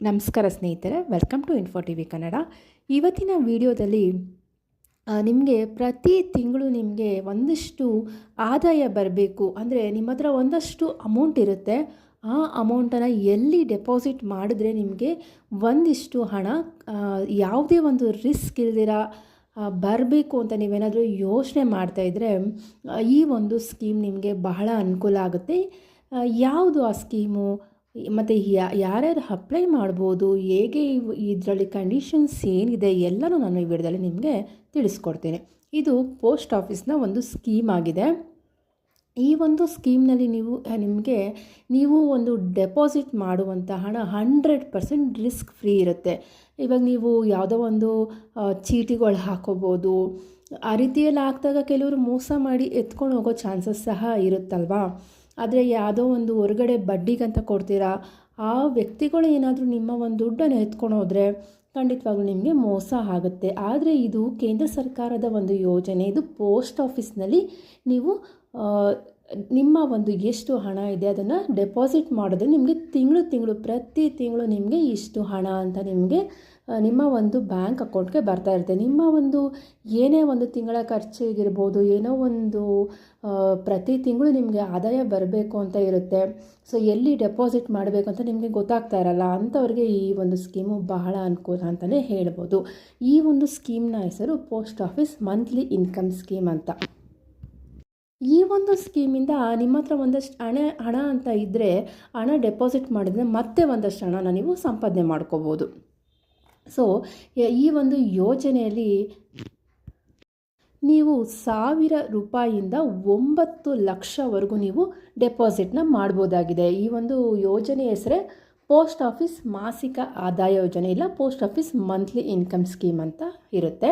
ನಮಸ್ಕಾರ ಸ್ನೇಹಿತರೆ welcome to info T V Kannada ಇವತ್ತಿನ ವಿಡಿಯೋದಲ್ಲಿ ನಿಮಗೆ ಪ್ರತಿ ತಿಂಗಳು ನಿಮಗೆ ಒಂದಷ್ಟು ಆದಾಯ ಬರಬೇಕು. ಅಂದರೆ ನಿಮ್ಮ ಹತ್ರ ಒಂದಷ್ಟು ಅಮೌಂಟ್ ಇರುತ್ತೆ. ಆ ಅಮೌಂಟನ್ನು ಎಲ್ಲಿ ಡೆಪಾಸಿಟ್ ಮಾಡಿದ್ರೆ ನಿಮಗೆ ಒಂದಿಷ್ಟು ಹಣ ಯಾವುದೇ ಒಂದು ರಿಸ್ಕ್ ಇಲ್ದಿರ ಬರಬೇಕು ಅಂತ ನೀವೇನಾದರೂ ಯೋಚನೆ ಮಾಡ್ತಾಯಿದ್ರೆ ಈ ಒಂದು ಸ್ಕೀಮ್ ನಿಮಗೆ ಬಹಳ ಅನುಕೂಲ ಆಗುತ್ತೆ. ಯಾವುದು ಆ ಸ್ಕೀಮು ಮತ್ತು ಯಾರ್ಯಾರು ಅಪ್ಲೈ ಮಾಡ್ಬೋದು, ಹೇಗೆ ಇದರಲ್ಲಿ ಕಂಡೀಷನ್ಸ್ ಏನಿದೆ ಎಲ್ಲನೂ ನಾನು ಈ ವಿಡಿಯೋದಲ್ಲಿ ನಿಮಗೆ ತಿಳಿಸ್ಕೊಡ್ತೇನೆ. ಇದು ಪೋಸ್ಟ್ ಆಫೀಸ್ನ ಒಂದು ಸ್ಕೀಮ್ ಆಗಿದೆ. ಈ ಒಂದು ಸ್ಕೀಮ್ನಲ್ಲಿ ನೀವು ನಿಮಗೆ ನೀವು ಒಂದು ಡೆಪಾಸಿಟ್ ಮಾಡುವಂಥ ಹಣ ಹಂಡ್ರೆಡ್ ಪರ್ಸೆಂಟ್ ರಿಸ್ಕ್ ಫ್ರೀ ಇರುತ್ತೆ. ಇವಾಗ ನೀವು ಯಾವುದೋ ಒಂದು ಚೀಟಿಗಳು ಹಾಕೋಬೋದು. ಆ ರೀತಿಯಲ್ಲಿ ಹಾಕಿದಾಗ ಕೆಲವರು ಮೋಸ ಮಾಡಿ ಎತ್ಕೊಂಡು ಹೋಗೋ ಚಾನ್ಸಸ್ ಸಹ ಇರುತ್ತಲ್ವಾ? ಆದರೆ ಯಾವುದೋ ಒಂದು ಹೊರಗಡೆ ಬಡ್ಡಿಗಂತ ಕೊಡ್ತೀರಾ? ಆ ವ್ಯಕ್ತಿಗಳು ಏನಾದರೂ ನಿಮ್ಮ ಒಂದು ದುಡ್ಡನ್ನು ಎತ್ಕೊಂಡು ಹೋದರೆ ಖಂಡಿತವಾಗ್ಲೂ ನಿಮಗೆ ಮೋಸ ಆಗುತ್ತೆ. ಆದರೆ ಇದು ಕೇಂದ್ರ ಸರ್ಕಾರದ ಒಂದು ಯೋಜನೆ. ಇದು ಪೋಸ್ಟ್ ಆಫೀಸ್ನಲ್ಲಿ ನೀವು ನಿಮ್ಮ ಒಂದು ಎಷ್ಟು ಹಣ ಇದೆ ಅದನ್ನು ಡೆಪಾಸಿಟ್ ಮಾಡಿದ್ರೆ ನಿಮಗೆ ತಿಂಗಳು ತಿಂಗಳು, ಪ್ರತಿ ತಿಂಗಳು ನಿಮಗೆ ಇಷ್ಟು ಹಣ ಅಂತ ನಿಮಗೆ ನಿಮ್ಮ ಒಂದು ಬ್ಯಾಂಕ್ ಅಕೌಂಟ್ಗೆ ಬರ್ತಾ ಇರುತ್ತೆ. ನಿಮ್ಮ ಒಂದು ಏನೇ ಒಂದು ತಿಂಗಳ ಖರ್ಚಿಗಿರ್ಬೋದು, ಏನೋ ಒಂದು ಪ್ರತಿ ತಿಂಗಳು ನಿಮಗೆ ಆದಾಯ ಬರಬೇಕು ಅಂತ ಇರುತ್ತೆ. ಸೊ ಎಲ್ಲಿ ಡೆಪಾಸಿಟ್ ಮಾಡಬೇಕು ಅಂತ ನಿಮಗೆ ಗೊತ್ತಾಗ್ತಾ ಇರಲ್ಲ. ಅಂಥವ್ರಿಗೆ ಈ ಒಂದು ಸ್ಕೀಮು ಬಹಳ ಅನುಕೂಲ ಅಂತಲೇ ಹೇಳ್ಬೋದು. ಈ ಒಂದು ಸ್ಕೀಮ್ನ ಹೆಸರು post office monthly income scheme ಅಂತ. ಈ ಒಂದು ಸ್ಕೀಮಿಂದ ನಿಮ್ಮ ಹತ್ರ ಒಂದಷ್ಟು ಹಣ ಹಣ ಅಂತ ಇದ್ದರೆ ಹಣ ಡೆಪಾಸಿಟ್ ಮಾಡಿದರೆ ಮತ್ತೆ ಒಂದಷ್ಟು ಹಣನ ನೀವು ಸಂಪಾದನೆ ಮಾಡ್ಕೋಬೋದು. ಸೊ ಈ ಒಂದು ಯೋಜನೆಯಲ್ಲಿ ನೀವು ಸಾವಿರ ರೂಪಾಯಿಯಿಂದ ಒಂಬತ್ತು ಲಕ್ಷವರೆಗೂ ನೀವು ಡೆಪಾಸಿಟ್ನ ಮಾಡ್ಬೋದಾಗಿದೆ. ಈ ಒಂದು ಯೋಜನೆ ಹೆಸರೇ ಪೋಸ್ಟ್ ಆಫೀಸ್ ಮಾಸಿಕ ಆದಾಯ ಯೋಜನೆ ಇಲ್ಲ, post office monthly income scheme ಅಂತ ಇರುತ್ತೆ.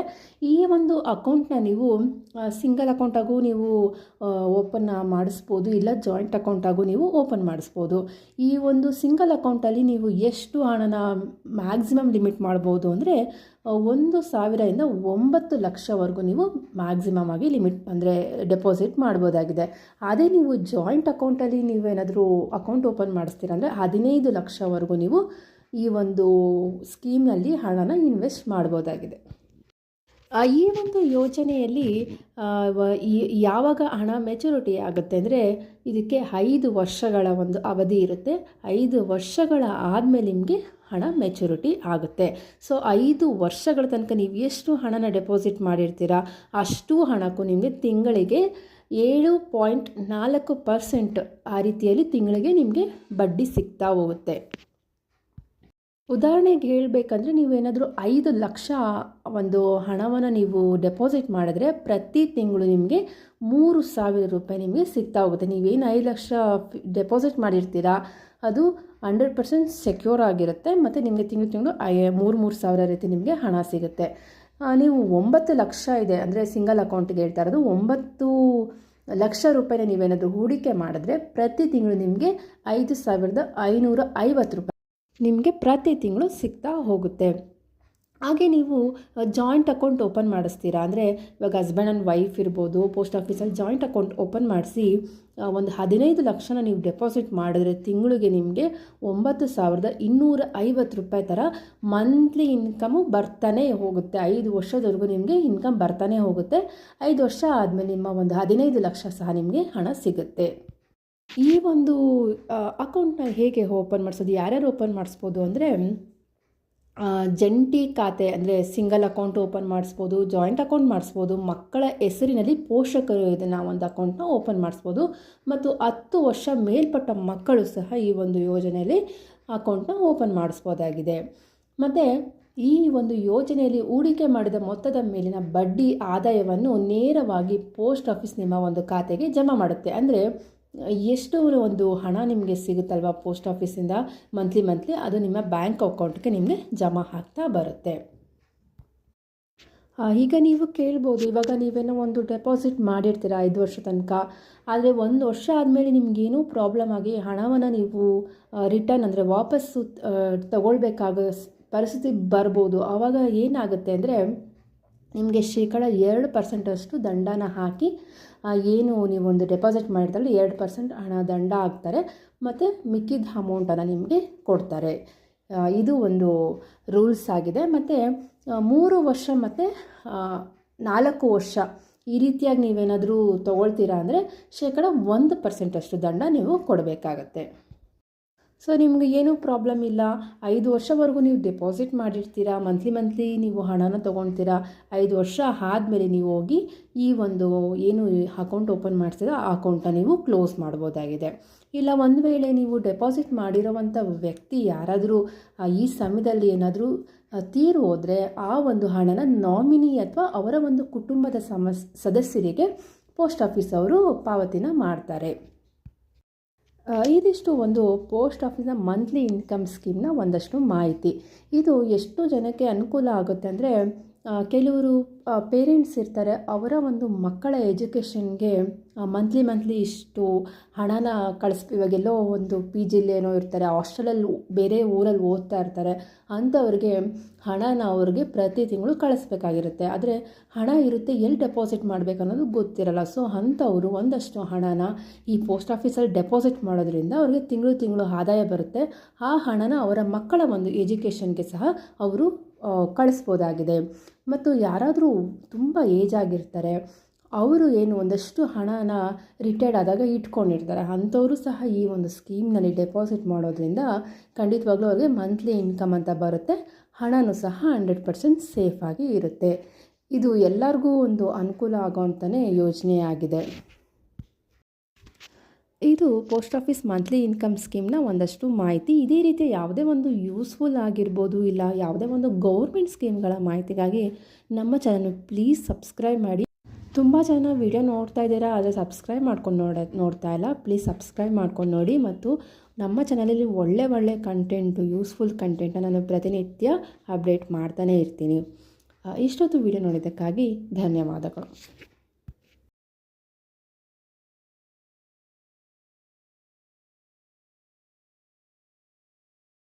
ಈ ಒಂದು ಅಕೌಂಟ್ನ ನೀವು ಸಿಂಗಲ್ ಅಕೌಂಟಾಗೂ ನೀವು ಓಪನ್ ಮಾಡಿಸ್ಬೋದು, ಇಲ್ಲ ಜಾಯಿಂಟ್ ಅಕೌಂಟಾಗೂ ನೀವು ಓಪನ್ ಮಾಡಿಸ್ಬೋದು. ಈ ಒಂದು ಸಿಂಗಲ್ ಅಕೌಂಟಲ್ಲಿ ನೀವು ಎಷ್ಟು ಹಣನ ಮ್ಯಾಕ್ಸಿಮಮ್ ಲಿಮಿಟ್ ಮಾಡ್ಬೋದು ಅಂದರೆ ಒಂದು ಸಾವಿರದಿಂದ ಒಂಬತ್ತು ಲಕ್ಷವರೆಗೂ ನೀವು ಮ್ಯಾಕ್ಸಿಮಮ್ ಆಗಿ ಲಿಮಿಟ್ ಅಂದರೆ ಡೆಪಾಸಿಟ್ ಮಾಡ್ಬೋದಾಗಿದೆ. ಅದೇ ನೀವು ಜಾಯಿಂಟ್ ಅಕೌಂಟಲ್ಲಿ ನೀವೇನಾದರೂ ಅಕೌಂಟ್ ಓಪನ್ ಮಾಡಿಸ್ತೀರ ಅಂದರೆ, ಹದಿನೈದು ಲಕ್ಷವರೆಗೂ ನೀವು ಈ ಒಂದು ಸ್ಕೀಮ್ನಲ್ಲಿ ಹಣನ ಇನ್ವೆಸ್ಟ್ ಮಾಡ್ಬೋದಾಗಿದೆ. ಈ ಒಂದು ಯೋಜನೆಯಲ್ಲಿ ಯಾವಾಗ ಹಣ ಮೆಚುರಿಟಿ ಆಗುತ್ತೆ ಅಂದರೆ ಇದಕ್ಕೆ ಐದು ವರ್ಷಗಳ ಒಂದು ಅವಧಿ ಇರುತ್ತೆ. ಐದು ವರ್ಷಗಳ ಆದಮೇಲೆ ನಿಮಗೆ ಹಣ ಮೆಚುರಿಟಿ ಆಗುತ್ತೆ. ಸೊ ಐದು ವರ್ಷಗಳ ತನಕ ನೀವು ಎಷ್ಟು ಹಣನ ಡೆಪಾಸಿಟ್ ಮಾಡಿರ್ತೀರಾ, ಅಷ್ಟು ಹಣಕ್ಕೂ ನಿಮಗೆ ತಿಂಗಳಿಗೆ ಏಳು ಪಾಯಿಂಟ್ ನಾಲ್ಕು ಪರ್ಸೆಂಟ್ ಆ ರೀತಿಯಲ್ಲಿ ತಿಂಗಳಿಗೆ ನಿಮಗೆ ಬಡ್ಡಿ ಸಿಗ್ತಾ ಹೋಗುತ್ತೆ. ಉದಾಹರಣೆಗೆ ಹೇಳಬೇಕಂದ್ರೆ ನೀವೇನಾದರೂ ಐದು ಲಕ್ಷ ಒಂದು ಹಣವನ್ನು ನೀವು ಡೆಪಾಸಿಟ್ ಮಾಡಿದ್ರೆ ಪ್ರತಿ ತಿಂಗಳು ನಿಮಗೆ ಮೂರು ಸಾವಿರ ರೂಪಾಯಿ ನಿಮಗೆ ಸಿಗ್ತಾ ಹೋಗುತ್ತೆ. ನೀವೇನು ಐದು ಲಕ್ಷ ಡೆಪಾಸಿಟ್ ಮಾಡಿರ್ತೀರಾ, ಅದು ಹಂಡ್ರೆಡ್ ಪರ್ಸೆಂಟ್ ಸೆಕ್ಯೂರ್ ಆಗಿರುತ್ತೆ ಮತ್ತು ನಿಮಗೆ ತಿಂಗಳು ತಿಂಗಳು ಐ ಮೂರು ಮೂರು ಸಾವಿರ ರೀತಿ ನಿಮಗೆ ಹಣ ಸಿಗುತ್ತೆ. ನೀವು ಒಂಬತ್ತು ಲಕ್ಷ ಇದೆ ಅಂದರೆ ಸಿಂಗಲ್ ಅಕೌಂಟಿಗೆ ಹೇಳ್ತಾ ಇರೋದು ಒಂಬತ್ತು ಲಕ್ಷ ರೂಪಾಯಿನ ನೀವೇನಾದರೂ ಹೂಡಿಕೆ ಮಾಡಿದ್ರೆ ಪ್ರತಿ ತಿಂಗಳು ನಿಮಗೆ ಐದು ಸಾವಿರದ ಐನೂರ ಐವತ್ತು ರೂಪಾಯಿ ನಿಮಗೆ ಪ್ರತಿ ತಿಂಗಳು ಸಿಗ್ತಾ ಹೋಗುತ್ತೆ. ಹಾಗೆ ನೀವು ಜಾಯಿಂಟ್ ಅಕೌಂಟ್ ಓಪನ್ ಮಾಡಿಸ್ತೀರಾ? ಅಂದರೆ ಇವಾಗ ಹಸ್ಬೆಂಡ್ ಆ್ಯಂಡ್ ವೈಫ್ ಇರ್ಬೋದು ಪೋಸ್ಟ್ ಆಫೀಸಲ್ಲಿ ಜಾಯಿಂಟ್ ಅಕೌಂಟ್ ಓಪನ್ ಮಾಡಿಸಿ ಒಂದು ಹದಿನೈದು ಲಕ್ಷನ ನೀವು ಡೆಪಾಸಿಟ್ ಮಾಡಿದ್ರೆ ತಿಂಗಳಿಗೆ ನಿಮಗೆ ಒಂಬತ್ತು ಸಾವಿರದ ಇನ್ನೂರ ಐವತ್ತು ರೂಪಾಯಿ ಥರ ಮಂತ್ಲಿ ಇನ್ಕಮು ಬರ್ತಾನೆ ಹೋಗುತ್ತೆ. ಐದು ವರ್ಷದವರೆಗೂ ನಿಮಗೆ ಇನ್ಕಮ್ ಬರ್ತಾನೆ ಹೋಗುತ್ತೆ. ಐದು ವರ್ಷ ಆದಮೇಲೆ ನಿಮ್ಮ ಒಂದು ಹದಿನೈದು ಲಕ್ಷ ಸಹ ನಿಮಗೆ ಹಣ ಸಿಗುತ್ತೆ. ಈ ಒಂದು ಅಕೌಂಟ್ನ ಹೇಗೆ ಓಪನ್ ಮಾಡಿಸೋದು, ಯಾರ್ಯಾರು ಓಪನ್ ಮಾಡಿಸ್ಬೋದು ಅಂದರೆ ಜಂಟಿ ಖಾತೆ ಅಂದರೆ ಸಿಂಗಲ್ ಅಕೌಂಟ್ ಓಪನ್ ಮಾಡಿಸ್ಬೋದು ಜಾಯಿಂಟ್ ಅಕೌಂಟ್ ಮಾಡಿಸ್ಬೋದು, ಮಕ್ಕಳ ಹೆಸರಿನಲ್ಲಿ ಪೋಷಕರು ಇದನ್ನು ಒಂದು ಅಕೌಂಟ್ನ ಓಪನ್ ಮಾಡಿಸ್ಬೋದು, ಮತ್ತು ಹತ್ತು ವರ್ಷ ಮೇಲ್ಪಟ್ಟ ಮಕ್ಕಳು ಸಹ ಈ ಒಂದು ಯೋಜನೆಯಲ್ಲಿ ಅಕೌಂಟ್ನ ಓಪನ್ ಮಾಡಿಸ್ಬೋದಾಗಿದೆ. ಮತ್ತು ಈ ಒಂದು ಯೋಜನೆಯಲ್ಲಿ ಹೂಡಿಕೆ ಮಾಡಿದ ಮೊತ್ತದ ಮೇಲಿನ ಬಡ್ಡಿ ಆದಾಯವನ್ನು ನೇರವಾಗಿ ಪೋಸ್ಟ್ ಆಫೀಸ್ ನಿಮ್ಮ ಒಂದು ಖಾತೆಗೆ ಜಮಾ ಮಾಡುತ್ತೆ. ಅಂದರೆ ಎಷ್ಟು ಒಂದು ಹಣ ನಿಮಗೆ ಸಿಗುತ್ತಲ್ವ ಪೋಸ್ಟ್ ಆಫೀಸಿಂದ ಮಂತ್ಲಿ ಮಂತ್ಲಿ ಅದು ನಿಮ್ಮ ಬ್ಯಾಂಕ್ ಅಕೌಂಟ್ಗೆ ನಿಮಗೆ ಜಮಾ ಆಗ್ತಾ ಬರುತ್ತೆ. ಈಗ ನೀವು ಕೇಳ್ಬೋದು, ಇವಾಗ ನೀವೇನೋ ಒಂದು ಡೆಪಾಸಿಟ್ ಮಾಡಿರ್ತೀರ ಐದು ವರ್ಷ ತನಕ, ಆದರೆ ಒಂದು ವರ್ಷ ಆದಮೇಲೆ ನಿಮಗೇನೂ ಪ್ರಾಬ್ಲಮ್ ಆಗಿ ಹಣವನ್ನು ನೀವು ರಿಟರ್ನ್ ಅಂದರೆ ವಾಪಸ್ಸು ತಗೊಳ್ಬೇಕಾಗ ಪರಿಸ್ಥಿತಿ ಬರ್ಬೋದು. ಆವಾಗ ಏನಾಗುತ್ತೆ ಅಂದರೆ ನಿಮಗೆ ಶೇಕಡ ಎರಡು ಪರ್ಸೆಂಟಷ್ಟು ದಂಡನ ಹಾಕಿ ಏನು ನೀವು ಒಂದು ಡೆಪಾಸಿಟ್ ಮಾಡಿದ್ರಲ್ಲಿ ಎರಡು ಪರ್ಸೆಂಟ್ ಹಣ ದಂಡ ಹಾಕ್ತಾರೆ, ಮತ್ತು ಮಿಕ್ಕಿದ ಅಮೌಂಟನ್ನು ನಿಮಗೆ ಕೊಡ್ತಾರೆ. ಇದು ಒಂದು ರೂಲ್ಸ್ ಆಗಿದೆ. ಮತ್ತು ಮೂರು ವರ್ಷ ಮತ್ತು ನಾಲ್ಕು ವರ್ಷ ಈ ರೀತಿಯಾಗಿ ನೀವೇನಾದರೂ ತೊಗೊಳ್ತೀರಾ ಅಂದರೆ ಶೇಕಡ ಒಂದು ಪರ್ಸೆಂಟಷ್ಟು ದಂಡ ನೀವು ಕೊಡಬೇಕಾಗತ್ತೆ. ಸೊ ನಿಮಗೆ ಏನೂ ಪ್ರಾಬ್ಲಮ್ ಇಲ್ಲ. ಐದು ವರ್ಷವರೆಗೂ ನೀವು ಡೆಪಾಸಿಟ್ ಮಾಡಿರ್ತೀರಾ ಮಂತ್ಲಿ ಮಂತ್ಲಿ ನೀವು ಹಣನ ತೊಗೊಳ್ತೀರಾ, ಐದು ವರ್ಷ ಆದಮೇಲೆ ನೀವು ಹೋಗಿ ಈ ಒಂದು ಏನು ಅಕೌಂಟ್ ಓಪನ್ ಮಾಡ್ತೀರಾ, ಆ ಅಕೌಂಟನ್ನ ನೀವು ಕ್ಲೋಸ್ ಮಾಡ್ಬೋದಾಗಿದೆ. ಇಲ್ಲ, ಒಂದು ವೇಳೆ ನೀವು ಡೆಪಾಸಿಟ್ ಮಾಡಿರೋವಂಥ ವ್ಯಕ್ತಿ ಯಾರಾದರೂ ಈ ಸಮಯದಲ್ಲಿ ಏನಾದರೂ ತೀರು ಹೋದರೆ ಆ ಒಂದು ಹಣನ ನಾಮಿನಿ ಅಥವಾ ಅವರ ಒಂದು ಕುಟುಂಬದ ಸಮಸ್, ಸದಸ್ಯರಿಗೆ ಪೋಸ್ಟ್ ಆಫೀಸ್ ಅವರು ಪಾವತಿನ ಮಾಡ್ತಾರೆ. ಇದಿಷ್ಟು ಒಂದು ಪೋಸ್ಟ್ ಆಫೀಸ್ನ ಮಂತ್ಲಿ ಇನ್ಕಮ್ ಸ್ಕೀಮ್ನ ಒಂದಷ್ಟು ಮಾಹಿತಿ. ಇದು ಎಷ್ಟು ಜನಕ್ಕೆ ಅನುಕೂಲ ಆಗುತ್ತೆ ಅಂದರೆ ಕೆಲವರು ಪೇರೆಂಟ್ಸ್ ಇರ್ತಾರೆ. ಅವರ ಒಂದು ಮಕ್ಕಳ ಎಜುಕೇಷನ್ಗೆ ಮಂತ್ಲಿ ಮಂತ್ಲಿ ಇಷ್ಟು ಹಣನ ಕಳಿಸ್, ಇವಾಗೆಲ್ಲೋ ಒಂದು ಪಿ ಜಿಲಿ ಏನೋ ಇರ್ತಾರೆ ಹಾಸ್ಟೆಲಲ್ಲಿ ಬೇರೆ ಊರಲ್ಲಿ ಓದ್ತಾ ಇರ್ತಾರೆ. ಅಂಥವ್ರಿಗೆ ಹಣನ ಅವ್ರಿಗೆ ಪ್ರತಿ ತಿಂಗಳು ಕಳಿಸ್ಬೇಕಾಗಿರುತ್ತೆ. ಆದರೆ ಹಣ ಇರುತ್ತೆ, ಎಲ್ಲಿ ಡೆಪಾಸಿಟ್ ಮಾಡಬೇಕು ಅನ್ನೋದು ಗೊತ್ತಿರಲ್ಲ. ಸೊ ಅಂಥವ್ರು ಒಂದಷ್ಟು ಹಣನ ಈ ಪೋಸ್ಟ್ ಆಫೀಸಲ್ಲಿ ಡೆಪಾಸಿಟ್ ಮಾಡೋದ್ರಿಂದ ಅವ್ರಿಗೆ ತಿಂಗಳು ತಿಂಗಳು ಆದಾಯ ಬರುತ್ತೆ. ಆ ಹಣನ ಅವರ ಮಕ್ಕಳ ಒಂದು ಎಜುಕೇಷನ್ಗೆ ಸಹ ಅವರು ಕಳಿಸ್ಬೋದಾಗಿದೆ. ಮತ್ತು ಯಾರಾದರೂ ತುಂಬ ಏಜ್ ಆಗಿರ್ತಾರೆ, ಅವರು ಏನು ಒಂದಷ್ಟು ಹಣನ ರಿಟೈರ್ಡ್ ಆದಾಗ ಇಟ್ಕೊಂಡಿರ್ತಾರೆ. ಅಂಥವರು ಸಹ ಈ ಒಂದು ಸ್ಕೀಮ್ನಲ್ಲಿ ಡೆಪಾಸಿಟ್ ಮಾಡೋದ್ರಿಂದ ಖಂಡಿತವಾಗ್ಲೂ ಅವ್ರಿಗೆ ಮಂತ್ಲಿ ಇನ್ಕಮ್ ಅಂತ ಬರುತ್ತೆ. ಹಣನೂ ಸಹ ಹಂಡ್ರೆಡ್ ಪರ್ಸೆಂಟ್ ಸೇಫಾಗಿ ಇರುತ್ತೆ. ಇದು ಎಲ್ಲರಿಗೂ ಒಂದು ಅನುಕೂಲ ಆಗೋವಂಥನೇ ಯೋಜನೆ ಆಗಿದೆ ಇದು ಪೋಸ್ಟ್ ಆಫೀಸ್ ಮಂತ್ಲಿ ಇನ್ಕಮ್ ಸ್ಕೀಮ್ನ ಒಂದಷ್ಟು ಮಾಹಿತಿ. ಇದೇ ರೀತಿ ಯಾವುದೇ ಒಂದು ಯೂಸ್ಫುಲ್ ಆಗಿರ್ಬೋದು ಇಲ್ಲ ಯಾವುದೇ ಒಂದು ಗೌರ್ಮೆಂಟ್ ಸ್ಕೀಮ್ಗಳ ಮಾಹಿತಿಗಾಗಿ ನಮ್ಮ ಚಾನಲ್ ಪ್ಲೀಸ್ ಸಬ್ಸ್ಕ್ರೈಬ್ ಮಾಡಿ. ತುಂಬ ಜನ ವಿಡಿಯೋ ನೋಡ್ತಾ ಇದ್ದೀರಾ, ಆದರೆ ಸಬ್ಸ್ಕ್ರೈಬ್ ಮಾಡ್ಕೊಂಡು ನೋಡ, ನೋಡ್ತಾ ಇಲ್ಲ. ಪ್ಲೀಸ್ ಸಬ್ಸ್ಕ್ರೈಬ್ ಮಾಡ್ಕೊಂಡು ನೋಡಿ ಮತ್ತು ನಮ್ಮ ಚಾನಲಲ್ಲಿ ಒಳ್ಳೆ ಒಳ್ಳೆ ಕಂಟೆಂಟು, ಯೂಸ್ಫುಲ್ ಕಂಟೆಂಟನ್ನು ನಾನು ಪ್ರತಿನಿತ್ಯ ಅಪ್ಡೇಟ್ ಮಾಡ್ತಾನೇ ಇರ್ತೀನಿ. ಇಷ್ಟೊತ್ತು ವಿಡಿಯೋ ನೋಡಿದ್ದಕ್ಕಾಗಿ ಧನ್ಯವಾದಗಳು.